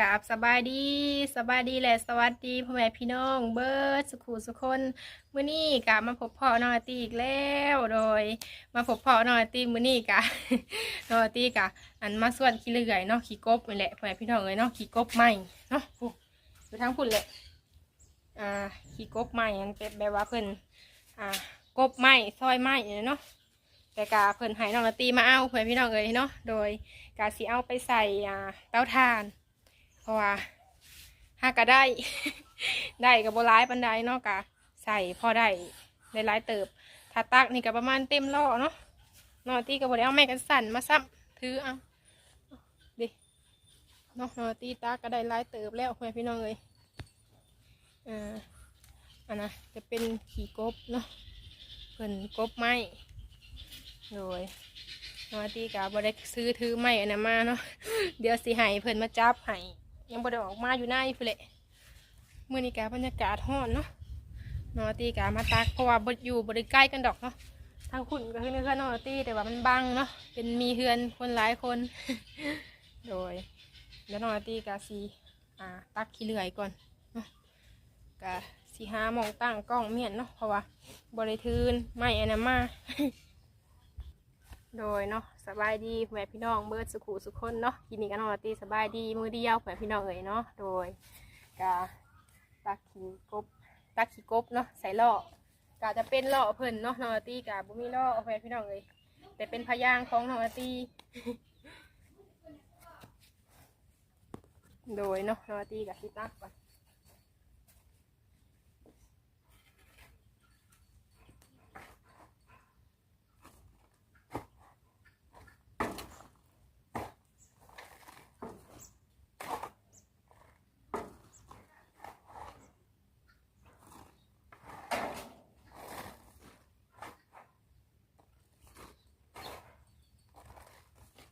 กราบสบายดีสบายดีและสวัสดีพ่อแม่พี่น้อง เบิร์ดสุขุสุคนมื้อนี้กะมาพบพ่อนอร์ตีอีกแล้วโดย มาพบพ่อนอร์ตีมื้อนี้กะน้องอาร์ตีกะอันมาส่วนขี้เลื่อยเนาะขี้กบนี่แหละพ่อแม่พี่น้องเลยเนาะขี้กบใหม่เนาะโอ้อยู่ทั้งพุ่นแหละอ่าขี้กบใหม่อันเป็นแบบว่าเพิ่นอ่ากบใหม่ซอยใหม่เนาะแต่กะเพิ่นให้น้องอาร์ตีมาเอาพ่อแม่พี่น้องเลยเนาะโดยกาสิเอาไปใส่อ่าเตาถ่าน ราะว่าหากก็ได้ ได้กับโบร้ายปันไดเนาะกะใส่พอได้ได้หลายเติบถ้าตักนี่ก็ประมาณเต็มล่อเนาะนอตีกับโบได้เอาไม้กันสั่นมาซ้ำถือเอาดิเนาะนอตีตักก็ได้หลายเติบแล้วเพื่อนพี่น้องเลยอ่าอันนะจะเป็นขี่กบเนาะเพิ่นกบไม้โดยนอตีกะบ่ได้ซื้อถือไม่อันนั้นมาเนาะเดี๋ยวสิให้เพิ่นมาจับให้ ยังบ่ได้ออกมาอยู่หน้าอยู่พุ่นแหละมื้อนี้กะบรรยากาศร้อนเนาะนอตีกะมาตักเพราะว่าบ่อยู่บ่ได้ใกล้กันดอกเนาะทางคุณก็คือเนื้อนอตีแต่ว่ามันบังเนาะเป็นมีเฮือนคนหลายคน โดย แล้วนอตีกะสิอ่าตักขี้เลื่อยก่อนเนาะกะสิหามองตั้งกล้องเมียนเนาะเพราะว่าบ่ได้ถือไม่อนนั้นมาโดยเนาะ บายดีแม่พี่น้องเบิร์ดสุขุสุขคนเนาะกินนี่กันนอนตีสบายดีมือเดียวแม่พี่น้องเอ๋ยเนาะโดยกาตักขีกบตักขีกบเนาะใส่ล่อกาจะเป็นล่อเพิ่นเนาะนอนตีกาบุมีล่อแม่พี่น้องเอ๋ยแต่เป็นพยางค์ของนอนตีโดยเนาะนอนตีกับที่ตักก่อน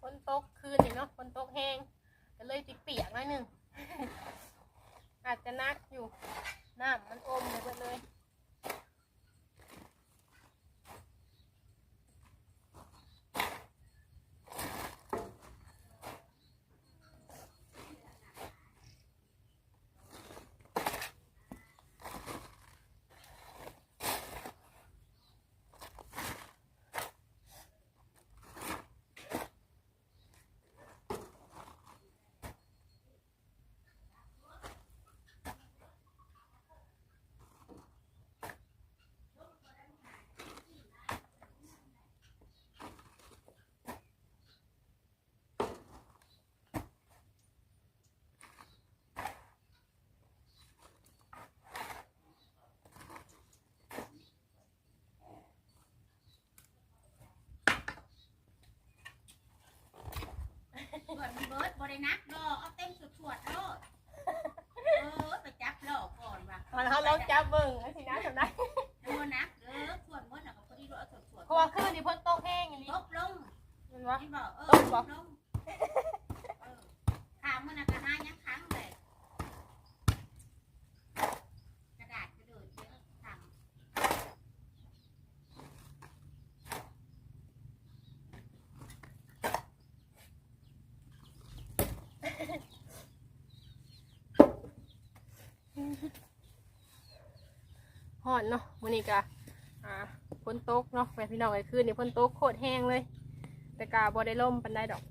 ฝนตก คืนนี่เนาะฝนตกแห้งก็เลยติเปียกหน่อยหนึ่งอาจจะนักอยู่น้ำมันอมไปหมดเลย ส่วน เบิร์ดบรินักดอกเอาเต็มสุดสวดโลดเออไปจับหลอกก่อนว่ะตอนเขาลองจับเบิ่งไอ้สีนั้นทำได้ดูนักเด้อขวดมดน่ะก็พอดีเรอาสุดสวดเพราะว่าคืนนี่ฝนตกแห้งอย่างนี้ตกลงเห็นปะนี่บอกเออตกบ่ตกลงเออข้ามมันน่ะก็ห้ายังครั้งเลยกระดาษกระโดดเยอะทำ ฮ้อนเนาะมื้อนี้ก็อ่าฝนตกเนาะแม่พี่น้องไอ้คืนนี่ฝนตกโคตรแห้งเลย แต่กาบ่ได้ล่มปานใดดอก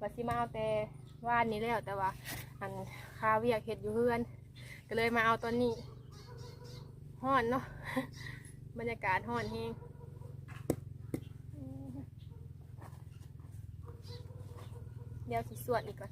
ว่าสิมาเอาแต่ว่านนี้แล้วแต่ว่า อันคาเวียกเฮ็ดอยู่เฮือน ก็เลยมาเอาตอนนี้ฮ้อนเนาะบรรยากาศฮ้อนแห้งเดี๋ยวสิสวดอีกก่อน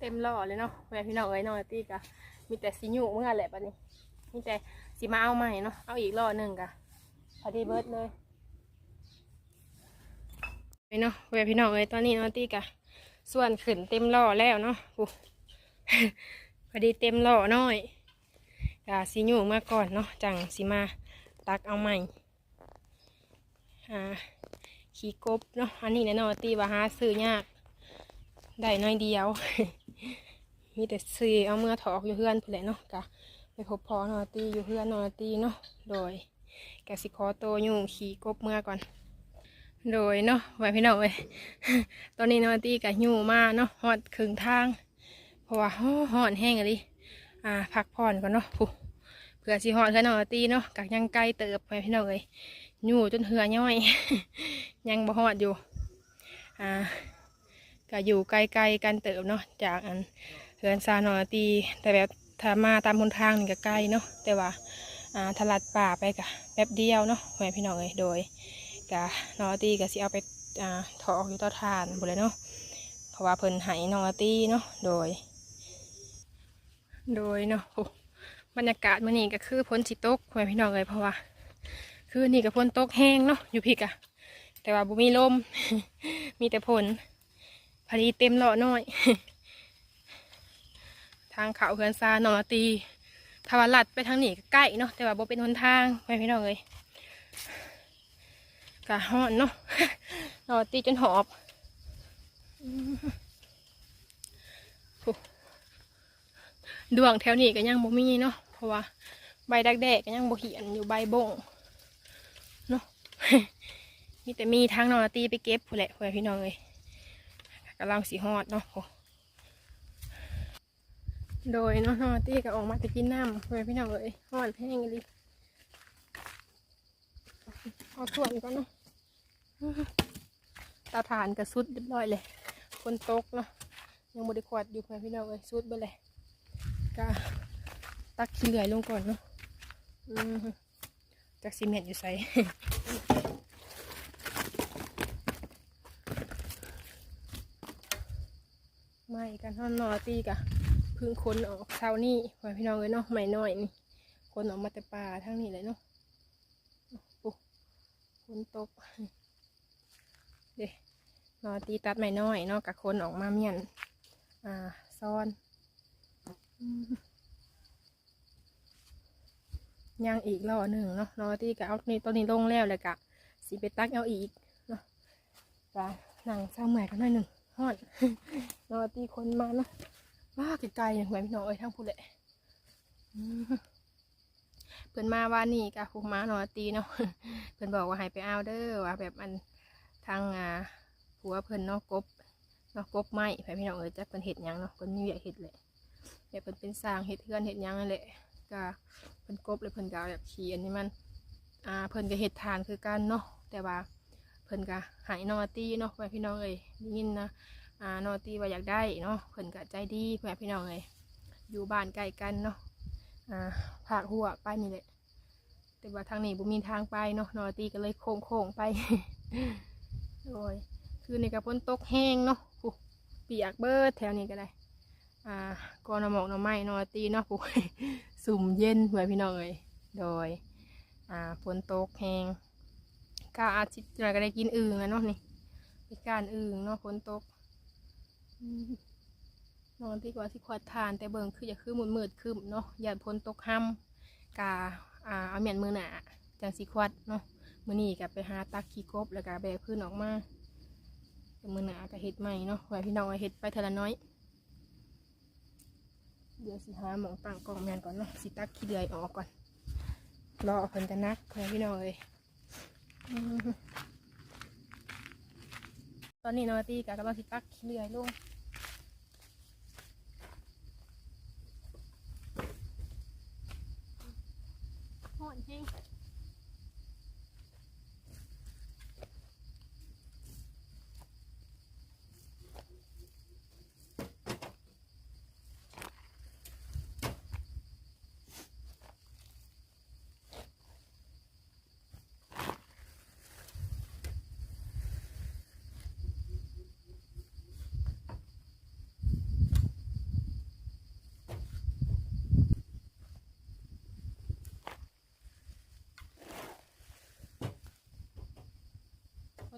เต็มหล่อเลยเนาะแม่พี่น้องเอ้ยน้องอตี้กะมีแต่สีอยู่เมื่อแหละบัดนี้มีแต่สีมาเอาใหม่เนาะเอาอีกหล่อหนึ่งกะพอดีเบิร์ดเลยไปเนาะแม่พี่น้องเอ้ยตอนนี้น้องตี้กะส่วนขึ้นเต็มหล่อแล้วเนาะอู้พอดีเต็มหล่อน้อยกะสีอยู่มาก่อนเนาะจังสีมาตักเอาใหม่อ่าขี่กบเนาะอันนี้แน่นอนตีว่าหาซื้อยากได้น้อยเดียว มีแต่ซื้อเอาเมื่อถอกอยู่เพื่อนเพื่อนเนาะกะไปพบพอนอตีอยู่เพื่อนนอตีเนาะโดยแกสิคอโตวอยู่ขี่กบเมื่อก่อน โดยเนาะไว้พี่น้องเอ้ยตอนนี้นอตีกับยู่มาเนาะหอดครึ่งทาง เพราะว่าฮ้อนแห้งอะดิอ่าพักผ่อนก่อนเนาะผู้เผื่อสิหอดเพื่อนนอตีเนาะกักยังไกลเติบไปพี่น้องเอ้ยยู่จนเหือย่อย ยังบ่หอดอยู่อ่าก็อยู่ไกลๆกันเติบเนาะจากอัน เฮือนซาหนอตีแต่แบบถ้ามาตามหนทางนี่ก็ไกล้เนาะแต่ว่าอ่าทลัดป่าไปกะแป๊บเดียวเนาะแม่พี่น้องเอ้ยโดยกะนอตีก็สิเอาไปอ่าถอออกอยู่ต่อทานหมดเลยเนาะเพราะว่าเพิ่นหายนอตีเนาะโดย โดยเนาะโอ้บรรยากาศมื้อนี้ก็คือพ้นสิตกแม่พี่น้องเอ้ยเพราะว่า คือนี่ก็พ้นตกแห้งเนาะอยู่พี่กะแต่ว่าบ่มีลมมีแต่ฝนพอดีเต็มหล่อน้อย ทางเขาเฮือนซาหนองละตีทวาลัดไปทางนี้ใกล้เนาะแต่ว่าบ่เป็นหนทางไปพี่น้องเลยกะฮ้อนเนาะหนองละตีจนหอบอืมโอ้ดวงแถวนี้ก็ยังบ่มีเนาะเพราะว่าใบดักแดกก็ยังบ่เหียนอยู่ใบบงเนาะมีแต่มีทางหนองตีไปเก็บพู้แหละผู้พี่น้องเลยกำลังสีฮอดเนาะ โดยเนาะนอตี้ก็ออกมาจะกินน้ำเพื่อพี่น้องเลยฮอดแห้งเลยเอาส่วนก่อนเนาะตาฐานก็สุดเรียบร้อยเลยคนตกเนาะยังบริขวดอยู่เพื่อพี่น้องเลยสุดไปเลยก็ตักขี้เหลื่อยลงก่อนเนาะจากซีเมนต์อยู่ใส่ไม่กันท่อนนอตีกะ พึ่งค้นออกเช้านี่ไว้พี่น้องเลยเนาะไม่น้อยนี่คนออกมาแต่ป่าทั้งนี้เลยเนาะปุ๊คนตกเด้นอตีตัดไม่น้อยเนาะกับคนออกมาเมียน อ่าซ้อนอย่างอีกรอบหนึ่งเนาะนอตีกะเอานี่ตอนนี้ลงแล้วเลยกะสีไปตักเอาอีกเนาะกะนั่งเศร้าใหม่กันหน่อยหนึ่งฮอดนอตีคนมาเนาะ ว้าไกลๆอย่างไรพี่น้องเอ้ยทั้งผู้แหละเพิ่อนมาว่านี่กะคุมมานอตีเนาะเพิ่อนบอกว่าให้ไปเอาเด้อว่าแบบมันทางอ่าผัวเพิ่อนเนาะกบเนาะกบไม้ไปพี่น้องเอ้ยจักเพิ่นเห็ดยังเนาะเพิ่นมีเวียกเห็ดแหละแบบเพิ่นเป็นสร้างเห็ดเทือนเห็ดยังนั่นแหละก็เพิ่อนกบเลยเพิ่อนก็เอาแบบขี้อันนี้มันอ่าเพิ่อนก็เห็ดทานคือกันเนาะแต่ว่าเพิ่อนก็ใหายนอตีเนาะไปพี่น้องเอ้ยยินนะ อ่านอตีว่าอยากได้เนาะเพิ่นก็ใจดีเพื่อนพี่น้องเลยอยู่บ้านใกล้กันเนาะอ่าผากหัวไปนี่แหละแต่ว่าทางนี้บ่มีทางไปเนาะนอตีก็เลยโค้งโค้งๆไปโอ้ยคือในกระพ้นตกแห้งเนาะผู้เปียกเบิดแถวนี้ก็ได้ อ่ากอนหมอกหน่อไม้นอตีเนาะผู้สุ่มเย็นเพื่อนพี่น้องเลยโดยอ่าฝนตกแห้งก็อาทิตย์หน่อยก็ได้กินอึ่งแล้วเนาะนี่มีการอึ่งเนาะฝนตก นอนที่กว่าสิควดทาน แต่เบิ่งคืออย่าคือมืดมืดคืมเนาะอย่าพ้นตกห้ำกาอ่าเอาเมียนมือหนาจังสิควดเนาะมือนี้กับไปหาตักขี้กบแล้วก็แบกพื้นออกมาแต่มือหนาก็เห็ดใหม่เนาะไว้พี่น้องเอเห็ดไปเทอละน้อย เดี๋ยวสิหาหมองตั้งกล่องแมนก่อนเนาะสิตักขี้เดือยออกก่อนรอเพิ่นจะนักไว้พี่น้องเลยตอนนี้นอตีกับกำลังสิตักขี้เดือยลง ห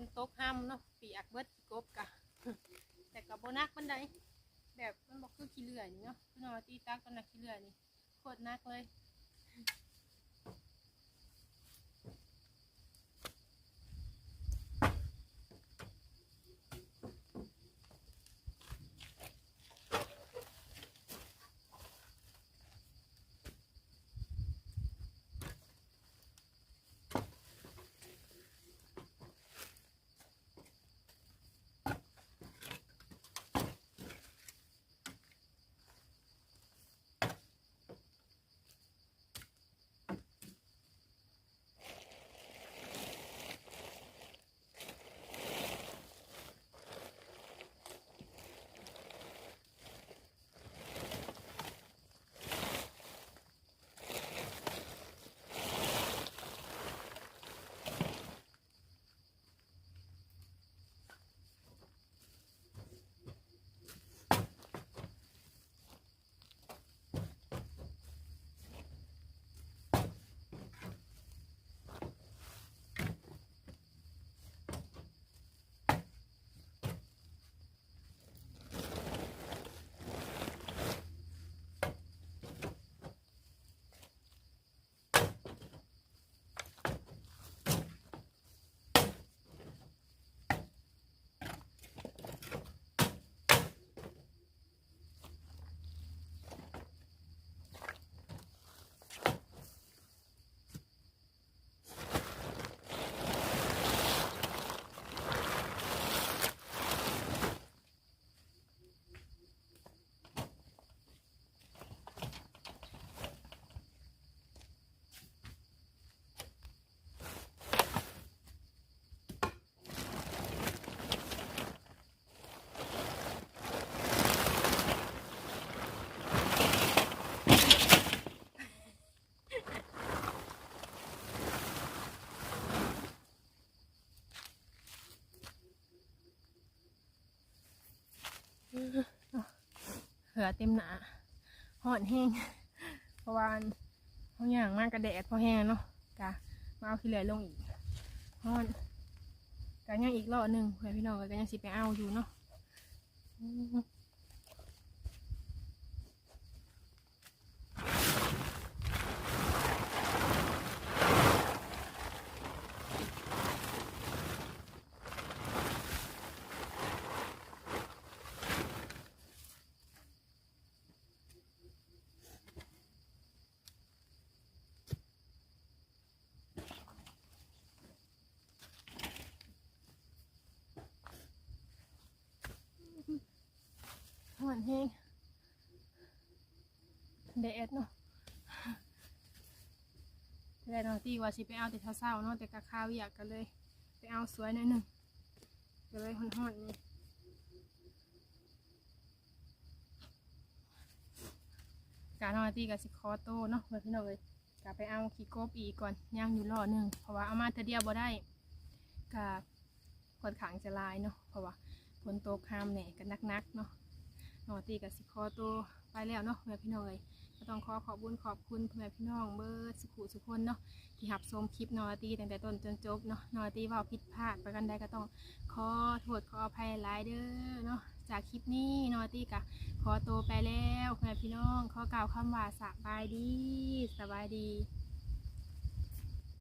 นตกห้ามเนาะปีอักเบิดขี้กบกะแต่กับโบนักมันได้แบบมันบอกคือขี้เลื่อยนี่เนาะพี่น้องตีตักกันนะขี้เลื่อยนี่โคตรนักเลย เหือเต็มหนาหอนแห้งเพราะว่าเขาอย่างมากกระแดดพอแห้งเนาะกะมาเอาขี้เหลือลงอีกหอนกะยังอีกรอบหนึ่งเพื่อพี่น้องก็ยังสิไปเอาอยู่เนาะ อนแห้งแดดเนาะแต่นอนตีว่าสิไปเอาแต่เช้าๆเนาะแต่กะข้าวอยากกันเลย ไปเอาสวยหน่อยหนึ่งก็เลยห่อนๆนี่การนอนตีกับสิคอโตเนาะเพื่อนพี่น้องเลยกะไปเอาขี้กบอีก่อนย่างอยู่รอหนึ่งเพราะว่าเอามาเธอเดียวบ่ได้กะค่อนข้างจะลายเนาะเพราะว่าฝนตกห้ามแหน่ยกันนักๆเนาะ นอนตีกับสิคอโตไปแล้วเนาะเพื่อนพี่น้องเลยก็ต้องขอขอบคุญขอบคุณเพื่อนพี่น้องเบิร์ดสุขุสุคนเนาะที่หับชมคลิปนอตีตั้งแต่ต้นจนจบเนาะนอตีว่าผิดพลาดประกันใดก็ต้องขอโทษขออภัยหลายเด้อเนาะจากคลิปนี้นอตีกะขอตัวไปแล้วแม่พี่น้องขอกล่าวคำว่าสบายดีสบายดี